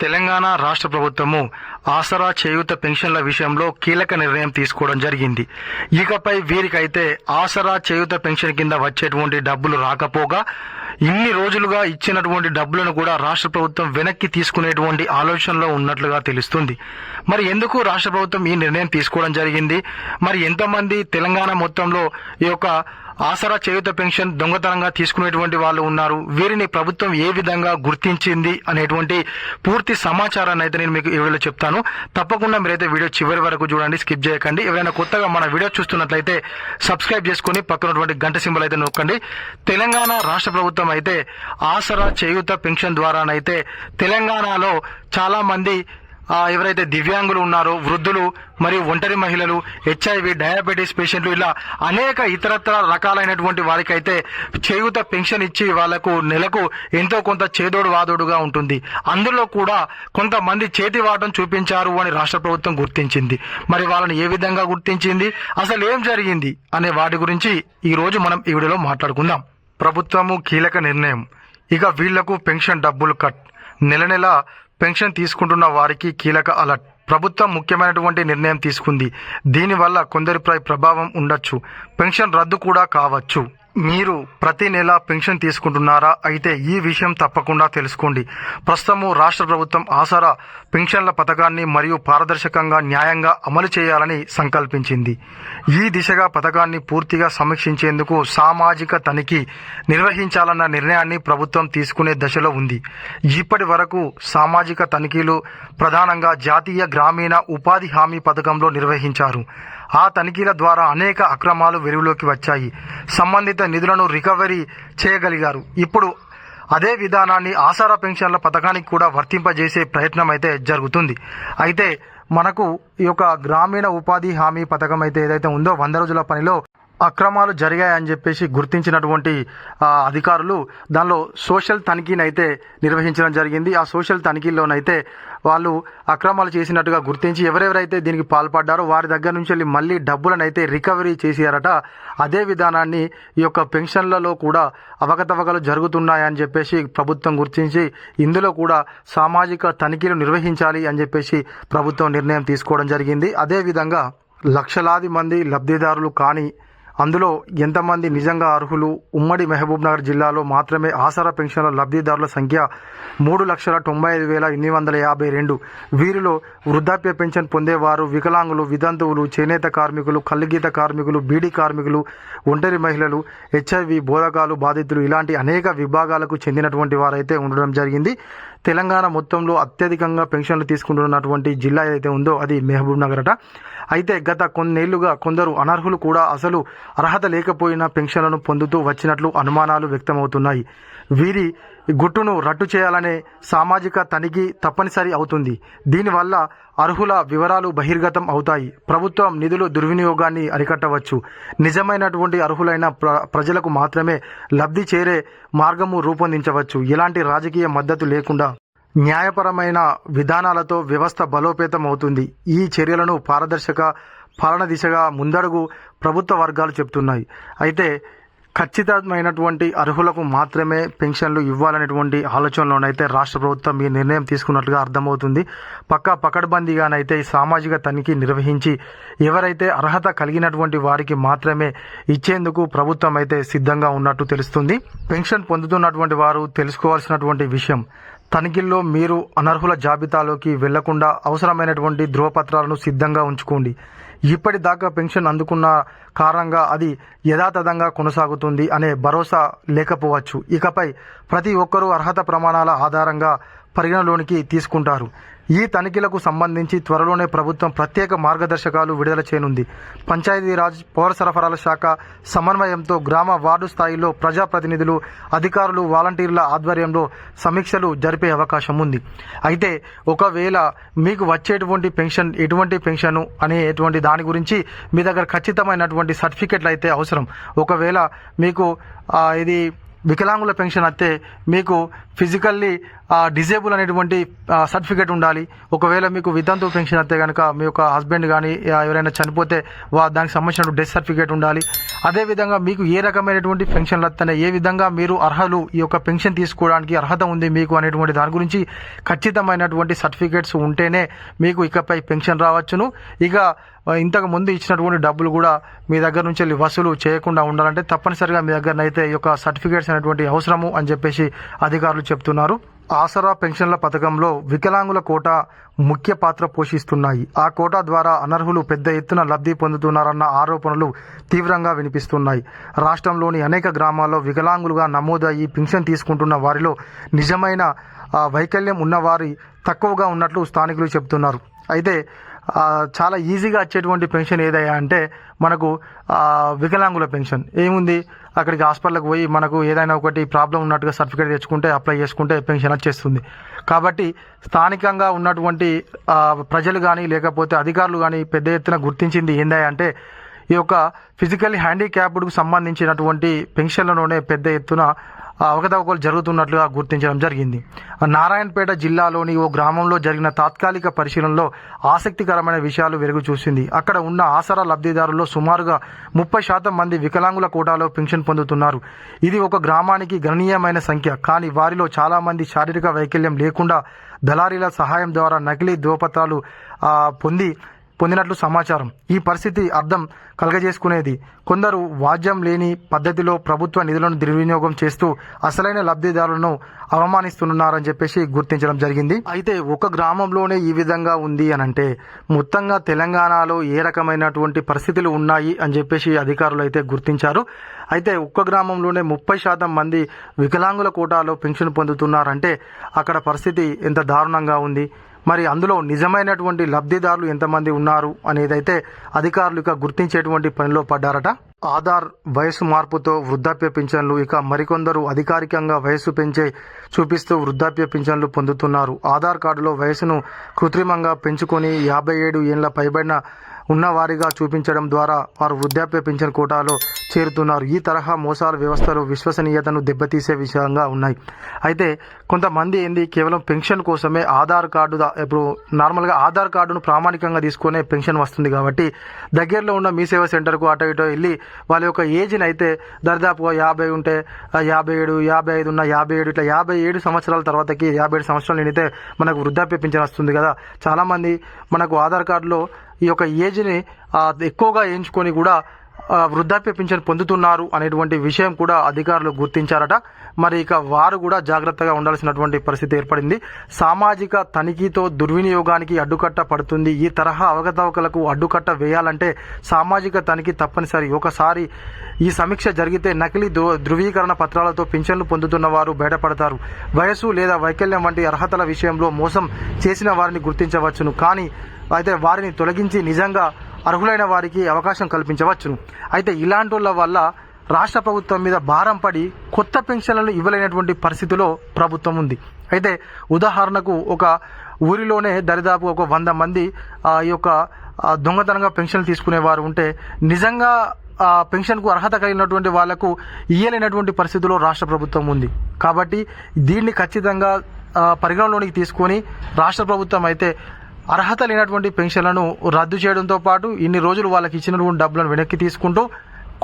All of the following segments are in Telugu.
తెలంగాణ రాష్ట్ర ప్రభుత్వము ఆసరా చేయూత పెన్షన్ల విషయంలో కీలక నిర్ణయం తీసుకోవడం జరిగింది. ఇకపై వీరికైతే ఆసరా చేయూత పెన్షన్ కింద వచ్చేటువంటి డబ్బులు రాకపోగా ఇన్ని రోజులుగా ఇచ్చినటువంటి డబ్బులను కూడా రాష్ట్ర ప్రభుత్వం వెనక్కి తీసుకునేటువంటి ఆలోచనలో ఉన్నట్లుగా తెలుస్తుంది. మరి ఎందుకు రాష్ట్ర ప్రభుత్వం ఈ నిర్ణయం తీసుకోవడం జరిగింది? మరి ఎంతమంది తెలంగాణ మొత్తంలో ఈ యొక్క ఆసరా చేయుత పెన్షన్ దొంగతనంగా తీసుకునేటువంటి వాళ్ళు ఉన్నారు. వీరిని ప్రభుత్వం ఏ విధంగా గుర్తించింది అనేటువంటి పూర్తి సమాచారాన్ని అయితే నేను మీకు ఈ వీడియోలో చెప్తాను. తప్పకుండా మీరైతే వీడియో చివరి వరకు చూడండి స్కిప్ చేయకండి. ఎవరైనా కొత్తగా మన వీడియో చూస్తున్నట్లయితే సబ్స్క్రైబ్ చేసుకుని పక్కనటువంటి గంట సింబల్ అయితే నొక్కండి. తెలంగాణ రాష్ట్ర ప్రభుత్వం అయితే ఆసరా చేయుత పెన్షన్ ద్వారానైతే తెలంగాణలో చాలా మంది ఎవరైతే దివ్యాంగులు ఉన్నారో వృద్ధులు మరియు ఒంటరి మహిళలు హెచ్ఐవి డయాబెటీస్ పేషెంట్లు ఇలా అనేక ఇతరత్ర రకాలైనటువంటి వారికైతే చేయూత పెన్షన్ ఇచ్చి వాళ్ళకు నెలకు ఎంతో కొంత చేదోడు వాదోడుగా ఉంటుంది. అందులో కూడా కొంతమంది చేతి వాటం చూపించారు అని రాష్ట్ర ప్రభుత్వం గుర్తించింది. మరి వాళ్ళని ఏ విధంగా గుర్తించింది? అసలు ఏం జరిగింది? అనే వాటి గురించి ఈ రోజు మనం ఈ వీడియోలో మాట్లాడుకుందాం. ప్రభుత్వము కీలక నిర్ణయం. ఇక వీళ్ళకు పెన్షన్ డబ్బులు కట్. నెల నెల పెన్షన్ తీసుకుంటున్న వారికి కీలక అలర్ట్. ప్రభుత్వం ముఖ్యమైనటువంటి నిర్ణయం తీసుకుంది. దీనివల్ల కొందరిపై ప్రభావం ఉండొచ్చు. పెన్షన్ రద్దు కూడా కావచ్చు. మీరు ప్రతి నెల పెన్షన్ తీసుకుంటున్నారా? అయితే ఈ విషయం తప్పకుండా తెలుసుకోండి. ప్రస్తుతము రాష్ట్ర ప్రభుత్వం ఆసరా పెన్షన్ల పథకాన్ని మరియు పారదర్శకంగా న్యాయంగా అమలు చేయాలని సంకల్పించింది. ఈ దిశగా పథకాన్ని పూర్తిగా సమీక్షించేందుకు సామాజిక తనిఖీ నిర్వహించాలన్న నిర్ణయాన్ని ప్రభుత్వం తీసుకునే దశలో ఉంది. ఇప్పటి వరకు సామాజిక తనిఖీలు ప్రధానంగా జాతీయ గ్రామీణ ఉపాధి హామీ పథకంలో నిర్వహించారు. ఆ తనిఖీల ద్వారా అనేక అక్రమాలు వెలుగులోకి వచ్చాయి. సంబంధిత నిధులను రికవరీ చేయగలిగారు. ఇప్పుడు అదే విధానాన్ని ఆసారా పెన్షన్ల పథకానికి కూడా వర్తింపజేసే ప్రయత్నం అయితే జరుగుతుంది. అయితే మనకు ఈ యొక్క గ్రామీణ ఉపాధి హామీ పథకం అయితే ఏదైతే ఉందో వంద రోజుల పనిలో అక్రమాలు జరిగాయని చెప్పేసి గుర్తించినటువంటి అధికారులు దానిలో సోషల్ తనిఖీని అయితే నిర్వహించడం జరిగింది. ఆ సోషల్ తనిఖీల్లోనైతే వాళ్ళు అక్రమాలు చేసినట్టుగా గుర్తించి ఎవరెవరైతే దీనికి పాల్పడ్డారో వారి దగ్గర నుంచి వెళ్ళి మళ్ళీ డబ్బులను అయితే రికవరీ చేశారట. అదే విధానాన్ని ఈ యొక్క పెన్షన్లలో కూడా అవకతవకలు జరుగుతున్నాయని చెప్పేసి ప్రభుత్వం గుర్తించి ఇందులో కూడా సామాజిక తనిఖీలు నిర్వహించాలి అని చెప్పేసి ప్రభుత్వం నిర్ణయం తీసుకోవడం జరిగింది. అదేవిధంగా లక్షలాది మంది లబ్ధిదారులు కానీ అందులో ఎంతమంది నిజంగా అర్హులు? ఉమ్మడి మహబూబ్ నగర్ జిల్లాలో మాత్రమే ఆసరా పెన్షన్ల లబ్ధిదారుల సంఖ్య మూడు లక్షల తొంభై ఐదు వేల ఎనిమిది వందల యాభై రెండు. వీరిలో వృద్ధాప్య పెన్షన్ పొందేవారు వికలాంగులు వితంతువులు చేనేత కార్మికులు కల్లుగీత కార్మికులు బీడీ కార్మికులు ఒంటరి మహిళలు హెచ్ఐవి బోధకాలు బాధితులు ఇలాంటి అనేక విభాగాలకు చెందినటువంటి వారైతే ఉండడం జరిగింది. తెలంగాణ మొత్తంలో అత్యధికంగా పెన్షన్లు తీసుకుంటున్నటువంటి జిల్లా ఏదైతే ఉందో అది మహబూబ్ నగర్ అట. అయితే గత కొన్నేళ్ళుగా కొందరు అనర్హులు కూడా అసలు అర్హత లేకపోయినా పెన్షన్లను పొందుతూ వచ్చినట్లు అనుమానాలు వ్యక్తమవుతున్నాయి. వీరి గుట్టును రట్టు చేయాలనే సామాజిక తనిఖీ తప్పనిసరి అవుతుంది. దీనివల్ల అర్హుల వివరాలు బహిర్గతం అవుతాయి. ప్రభుత్వం నిధులు దుర్వినియోగాన్ని అరికట్టవచ్చు. నిజమైనటువంటి అర్హులైన ప్ర ప్రజలకు మాత్రమే లబ్ధి చేరే మార్గము రూపొందించవచ్చు. ఎలాంటి రాజకీయ మద్దతు లేకుండా న్యాయపరమైన విధానాలతో వ్యవస్థ బలోపేతం అవుతుంది ఈ చర్యలను పారదర్శక పాలన దిశగా ముందడుగు ప్రభుత్వ వర్గాలు చెప్తున్నాయి అయితే ఖచ్చితమైనటువంటి అర్హులకు మాత్రమే పెన్షన్లు ఇవ్వాలనేటువంటి ఆలోచనలోనైతే రాష్ట్ర ప్రభుత్వం ఈ నిర్ణయం తీసుకున్నట్లుగా అర్థమవుతుంది. పక్కా పకడ్బందీగానైతే ఈ సామాజిక తనిఖీ నిర్వహించి ఎవరైతే అర్హత కలిగినటువంటి వారికి మాత్రమే ఇచ్చేందుకు ప్రభుత్వం అయితే సిద్ధంగా ఉన్నట్టు తెలుస్తుంది. పెన్షన్ పొందుతున్నటువంటి వారు తెలుసుకోవాల్సినటువంటి విషయం తనిఖీల్లో మీరు అనర్హుల జాబితాలోకి వెళ్ళకుండా అవసరమైనటువంటి ధృవపత్రాలను సిద్ధంగా ఉంచుకోండి. ఇప్పటిదాకా పెన్షన్ అందుకున్న కారణంగా అది యథాతథంగా కొనసాగుతుంది అనే భరోసా లేకపోవచ్చు. ఇకపై ప్రతి ఒక్కరూ అర్హత ప్రమాణాల ఆధారంగా పరిగణలోనికి తీసుకుంటారు. ఈ తనిఖీలకు సంబంధించి త్వరలోనే ప్రభుత్వం ప్రత్యేక మార్గదర్శకాలు విడుదల చేయనుంది. పంచాయతీరాజ్ పౌర సరఫరాల శాఖ సమన్వయంతో గ్రామ వార్డు స్థాయిలో ప్రజాప్రతినిధులు అధికారులు వాలంటీర్ల ఆధ్వర్యంలో సమీక్షలు జరిపే అవకాశం ఉంది. అయితే ఒకవేళ మీకు వచ్చేటువంటి పెన్షన్ ఎటువంటి పెన్షన్ అనేటువంటి దాని గురించి మీ దగ్గర ఖచ్చితమైనటువంటి సర్టిఫికెట్లు అయితే అవసరం. ఒకవేళ మీకు ఇది వికలాంగుల పెన్షన్ అయితే మీకు ఫిజికల్లీ డిజేబుల్ అనేటువంటి సర్టిఫికేట్ ఉండాలి. ఒకవేళ మీకు వితంతు పెన్షన్ అయితే కనుక మీ యొక్క హస్బెండ్ కానీ ఎవరైనా చనిపోతే వా దానికి సంబంధించిన డెత్ సర్టిఫికేట్ ఉండాలి. అదేవిధంగా మీకు ఏ రకమైనటువంటి పెన్షన్లు వస్తున్నాయి ఏ విధంగా మీరు అర్హులు ఈ యొక్క పెన్షన్ తీసుకోవడానికి అర్హత ఉంది మీకు అనేటువంటి దాని గురించి ఖచ్చితమైనటువంటి సర్టిఫికేట్స్ ఉంటేనే మీకు ఇకపై పెన్షన్ రావచ్చును. ఇక ఇంతకు ముందు ఇచ్చినటువంటి డబ్బులు కూడా మీ దగ్గర నుంచి వెళ్ళి వసూలు చేయకుండా ఉండాలంటే తప్పనిసరిగా మీ దగ్గర అయితే ఈ యొక్క సర్టిఫికేట్స్ అనేటువంటి అవసరము అని చెప్పేసి అధికారులు చెప్తున్నారు. ఆసరా పెన్షన్ల పథకంలో వికలాంగుల కోట ముఖ్య పాత్ర పోషిస్తున్నాయి. ఆ కోటా ద్వారా అనర్హులు పెద్ద ఎత్తున లబ్ధి పొందుతున్నారన్న ఆరోపణలు తీవ్రంగా వినిపిస్తున్నాయి. రాష్ట్రంలోని అనేక గ్రామాల్లో వికలాంగులుగా నమోదయ్యి పెన్షన్ తీసుకుంటున్న వారిలో నిజమైన ఆ, వైకల్యం ఉన్నవారి తక్కువగా ఉన్నట్లు స్థానికులు చెబుతున్నారు అయితే చాలా ఈజీగా వచ్చేటువంటి పెన్షన్ ఏదయ్యా అంటే మనకు వికలాంగుల పెన్షన్. ఏముంది? అక్కడికి హాస్పిటల్కి పోయి మనకు ఏదైనా ఒకటి ప్రాబ్లం ఉన్నట్టుగా సర్టిఫికేట్ తెచ్చుకుంటే అప్లై చేసుకుంటే పెన్షన్ వచ్చేస్తుంది. కాబట్టి స్థానికంగా ఉన్నటువంటి ప్రజలు కానీ లేకపోతే అధికారులు కానీ పెద్ద ఎత్తున గుర్తించింది ఏందా అంటే ఈ యొక్క ఫిజికల్ హ్యాండిక్యాప్డ్కు సంబంధించినటువంటి పెన్షన్లలోనే పెద్ద ఎత్తున అవకతవకలు జరుగుతున్నట్లుగా గుర్తించడం జరిగింది. నారాయణపేట జిల్లాలోని ఓ గ్రామంలో జరిగిన తాత్కాలిక పరిశీలనలో ఆసక్తికరమైన విషయాలు వెలుగు చూసింది. అక్కడ ఉన్న ఆసరా లబ్ధిదారుల్లో సుమారుగా ముప్పై శాతం మంది వికలాంగుల కోటాలో పెన్షన్ పొందుతున్నారు. ఇది ఒక గ్రామానికి గణనీయమైన సంఖ్య. కానీ వారిలో చాలామంది శారీరక వైకల్యం లేకుండా దళారీల సహాయం ద్వారా నకిలీ దోపతాలు పొంది పొందినట్లు సమాచారం. ఈ పరిస్థితి అర్థం కలగజేసుకునేది. కొందరు వాద్యం లేని పద్ధతిలో ప్రభుత్వ నిధులను దుర్వినియోగం చేస్తూ అసలైన లబ్ధిదారులను అవమానిస్తున్నారని చెప్పేసి గుర్తించడం జరిగింది. అయితే ఒక గ్రామంలోనే ఈ విధంగా ఉంది అని అంటే మొత్తంగా తెలంగాణలో ఏ రకమైనటువంటి పరిస్థితులు ఉన్నాయి అని చెప్పేసి అధికారులు అయితే గుర్తించారు. అయితే ఒక్క గ్రామంలోనే ముప్పై శాతం మంది వికలాంగుల కోటాలో పెన్షన్ పొందుతున్నారంటే అక్కడ పరిస్థితి ఎంత దారుణంగా ఉంది. మరి అందులో నిజమైనటువంటి లబ్ధిదారులు ఎంతమంది ఉన్నారు అనేదైతే అధికారులు ఇక గుర్తించేటువంటి పనిలో పడ్డారట. ఆధార్ వయసు మార్పుతో వృద్ధాప్య పింఛన్లు ఇక మరికొందరు అధికారికంగా వయసు పెంచే చూపిస్తూ వృద్ధాప్య పింఛన్లు పొందుతున్నారు. ఆధార్ కార్డులో వయసును కృత్రిమంగా పెంచుకొని యాభై ఏడు ఏళ్ళ పైబడిన ఉన్నవారిగా చూపించడం ద్వారా వారు వృద్ధాప్య పింఛన్ కోటాలో చేరుతున్నారు. ఈ తరహా మోసాల వ్యవస్థలు విశ్వసనీయతను దెబ్బతీసే విషయంగా ఉన్నాయి. అయితే కొంతమంది ఏంది కేవలం పెన్షన్ కోసమే ఆధార్ కార్డు ఇప్పుడు నార్మల్గా ఆధార్ కార్డును ప్రామాణికంగా తీసుకునే పెన్షన్ వస్తుంది కాబట్టి దగ్గరలో ఉన్న మీ సేవ సెంటర్కు అటు ఇటు వెళ్ళి వాళ్ళ యొక్క ఏజ్ని అయితే దరిదాపుగా యాభై ఉంటే యాభై ఏడు యాభై ఐదు ఉన్న యాభై ఏడు ఇట్లా యాభై ఏడు సంవత్సరాల తర్వాతకి యాభై ఏడు సంవత్సరాలు నిండితే మనకు వృద్ధాప్య పింఛన్ వస్తుంది కదా. చాలామంది మనకు ఆధార్ కార్డులో ఈ యొక్క ఏజ్ని ఎక్కువగా ఎంచుకొని కూడా వృద్ధాప్య పింఛన్ పొందుతున్నారు అనేటువంటి విషయం కూడా అధికారులు గుర్తించారట. మరి ఇక వారు కూడా జాగ్రత్తగా ఉండాల్సినటువంటి పరిస్థితి ఏర్పడింది. సామాజిక తనిఖీతో దుర్వినియోగానికి అడ్డుకట్ట పడుతుంది. ఈ తరహా అవకతవకలకు అడ్డుకట్ట వేయాలంటే సామాజిక తనిఖీ తప్పనిసరి. ఒకసారి ఈ సమీక్ష జరిగితే నకిలీ ధృవీకరణ పత్రాలతో పింఛన్లు పొందుతున్న వారు బయటపడతారు. వయసు లేదా వైకల్యం వంటి అర్హతల విషయంలో మోసం చేసిన వారిని గుర్తించవచ్చును. కానీ అయితే వారిని తొలగించి నిజంగా అర్హులైన వారికి అవకాశం కల్పించవచ్చును. అయితే ఇలాంటి వాళ్ళ వల్ల రాష్ట్ర ప్రభుత్వం మీద భారం పడి కొత్త పెన్షన్లను ఇవ్వలేనటువంటి పరిస్థితిలో ప్రభుత్వం ఉంది. అయితే ఉదాహరణకు ఒక ఊరిలోనే దరిదాపు ఒక వంద మంది ఆ ఈ యొక్క దొంగతనంగా పెన్షన్లు తీసుకునేవారు ఉంటే నిజంగా ఆ పెన్షన్కు అర్హత కలిగినటువంటి వాళ్ళకు ఇయ్యలేనటువంటి పరిస్థితిలో రాష్ట్ర ప్రభుత్వం ఉంది. కాబట్టి దీన్ని ఖచ్చితంగా పరిగణలోనికి తీసుకొని రాష్ట్ర ప్రభుత్వం అయితే అర్హత లేనటువంటి పెన్షన్లను రద్దు చేయడంతో పాటు ఇన్ని రోజులు వాళ్ళకి ఇచ్చినటువంటి డబ్బులను వెనక్కి తీసుకుంటూ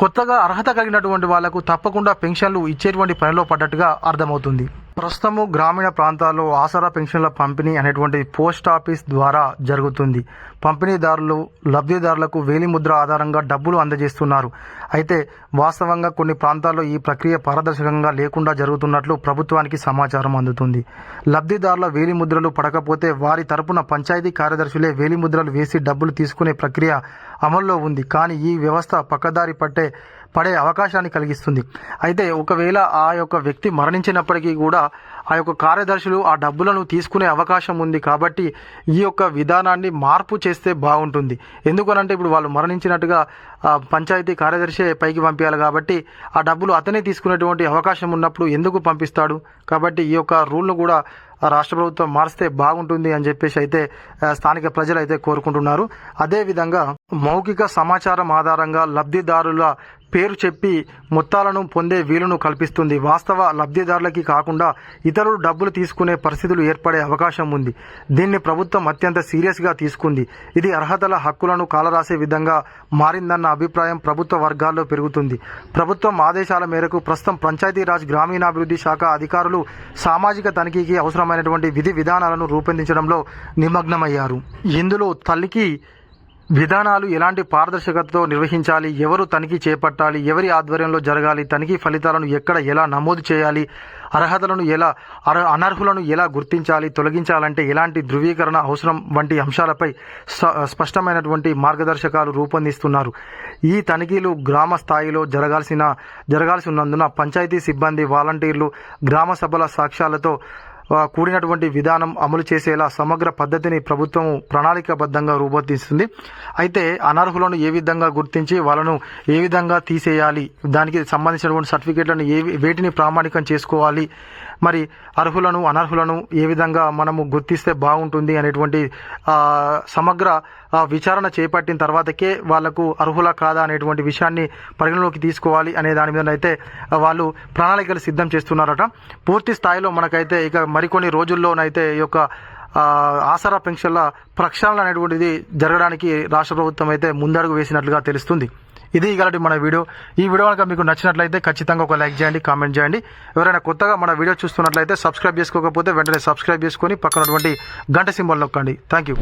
కొత్తగా అర్హత కలిగినటువంటి వాళ్ళకు తప్పకుండా పెన్షన్లు ఇచ్చేటువంటి పనిలో పడ్డట్టుగా అర్థమవుతుంది. ప్రస్తుతము గ్రామీణ ప్రాంతాల్లో ఆసరా పెన్షన్ల పంపిణీ అనేటువంటి పోస్ట్ ఆఫీస్ ద్వారా జరుగుతుంది. పంపిణీదారులు లబ్ధిదారులకు వేలిముద్ర ఆధారంగా డబ్బులు అందజేస్తున్నారు. అయితే వాస్తవంగా కొన్ని ప్రాంతాల్లో ఈ ప్రక్రియ పారదర్శకంగా లేకుండా జరుగుతున్నట్లు ప్రభుత్వానికి సమాచారం అందుతుంది. లబ్ధిదారుల వేలిముద్రలు పడకపోతే వారి తరపున పంచాయతీ కార్యదర్శులే వేలిముద్రలు వేసి డబ్బులు తీసుకునే ప్రక్రియ అమల్లో ఉంది. కానీ ఈ వ్యవస్థ పక్కదారి పట్టే పడే అవకాశాన్ని కలిగిస్తుంది. అయితే ఒకవేళ ఆ యొక్క వ్యక్తి మరణించినప్పటికీ కూడా ఆ యొక్క కార్యదర్శులు ఆ డబ్బులను తీసుకునే అవకాశం ఉంది కాబట్టి ఈ యొక్క విధానాన్ని మార్పు చేస్తే బాగుంటుంది. ఎందుకనంటే ఇప్పుడు వాళ్ళు మరణించినట్టుగా పంచాయతీ కార్యదర్శి పైకి పంపించాలి కాబట్టి ఆ డబ్బులు అతనే తీసుకునేటువంటి అవకాశం ఉన్నప్పుడు ఎందుకు పంపిస్తాడు? కాబట్టి ఈ యొక్క రూల్ను కూడా రాష్ట్ర ప్రభుత్వం మారిస్తే బాగుంటుంది అని చెప్పేసి అయితే స్థానిక ప్రజలు అయితే కోరుకుంటున్నారు. అదేవిధంగా మౌఖిక సమాచారం ఆధారంగా లబ్ధిదారుల పేరు చెప్పి మొత్తాలను పొందే వీలును కల్పిస్తుంది. వాస్తవ లబ్ధిదారులకి కాకుండా ఇతరులు డబ్బులు తీసుకునే పరిస్థితులు ఏర్పడే అవకాశం ఉంది. దీన్ని ప్రభుత్వం అత్యంత సీరియస్గా తీసుకుంది. ఇది అర్హతల హక్కులను కాలరాసే విధంగా మారిందన్న అభిప్రాయం ప్రభుత్వ వర్గాల్లో పెరుగుతుంది. ప్రభుత్వం ఆదేశాల మేరకు ప్రస్తుతం పంచాయతీరాజ్ గ్రామీణాభివృద్ధి శాఖ అధికారులు సామాజిక తనిఖీకి అవసరమైనటువంటి విధి విధానాలను రూపొందించడంలో నిమగ్నమయ్యారు. ఇందులో తల్లికి విధానాలు ఎలాంటి పారదర్శకతతో నిర్వహించాలి ఎవరు తనిఖీ చేపట్టాలి ఎవరి ఆధ్వర్యంలో జరగాలి తనిఖీ ఫలితాలను ఎక్కడ ఎలా నమోదు చేయాలి అర్హతలను ఎలా అర అనర్హులను ఎలా గుర్తించాలి తొలగించాలంటే ఎలాంటి ధృవీకరణ అవసరం వంటి అంశాలపై స్పష్టమైనటువంటి మార్గదర్శకాలు రూపొందిస్తున్నారు. ఈ తనిఖీలు గ్రామ స్థాయిలో జరగాల్సిన జరగాల్సి ఉన్నందున పంచాయతీ సిబ్బంది వాలంటీర్లు గ్రామ సభల సాక్ష్యాలతో కూడినటువంటి విధానం అమలు చేసేలా సమగ్ర పద్ధతిని ప్రభుత్వం ప్రణాళికాబద్ధంగా రూపొందిస్తుంది. అయితే అనర్హులను ఏ విధంగా గుర్తించి వాళ్ళను ఏ విధంగా తీసేయాలి? దానికి సంబంధించినటువంటి సర్టిఫికేట్లను ఏ వేటిని ప్రామాణికం చేసుకోవాలి? మరి అర్హులను అనర్హులను ఏ విధంగా మనము గుర్తిస్తే బాగుంటుంది అనేటువంటి సమగ్ర విచారణ చేపట్టిన తర్వాతకే వాళ్ళకు అర్హుల కాదా అనేటువంటి విషయాన్ని పరిగణలోకి తీసుకోవాలి అనే దాని మీద అయితే వాళ్ళు ప్రణాళికలు సిద్ధం చేస్తున్నారట. పూర్తి స్థాయిలో మనకైతే ఇక మరికొన్ని రోజుల్లోనైతే ఈ యొక్క ఆసరా పెన్షన్ల ప్రక్షాళన అనేటువంటిది జరగడానికి రాష్ట్ర ప్రభుత్వం అయితే ముందడుగు వేసినట్లుగా తెలుస్తుంది. ఇది ఇలాంటి మన వీడియో. ఈ వీడియో కనుక మీకు నచ్చినట్లయితే ఖచ్చితంగా ఒక లైక్ చేయండి కామెంట్ చేయండి. ఎవరైనా కొత్తగా మన వీడియో చూస్తున్నట్లయితే సబ్స్క్రైబ్ చేసుకోకపోతే వెంటనే సబ్స్క్రైబ్ చేసుకొని పక్కనటువంటి గంట సింబల్ నొక్కండి. Thank you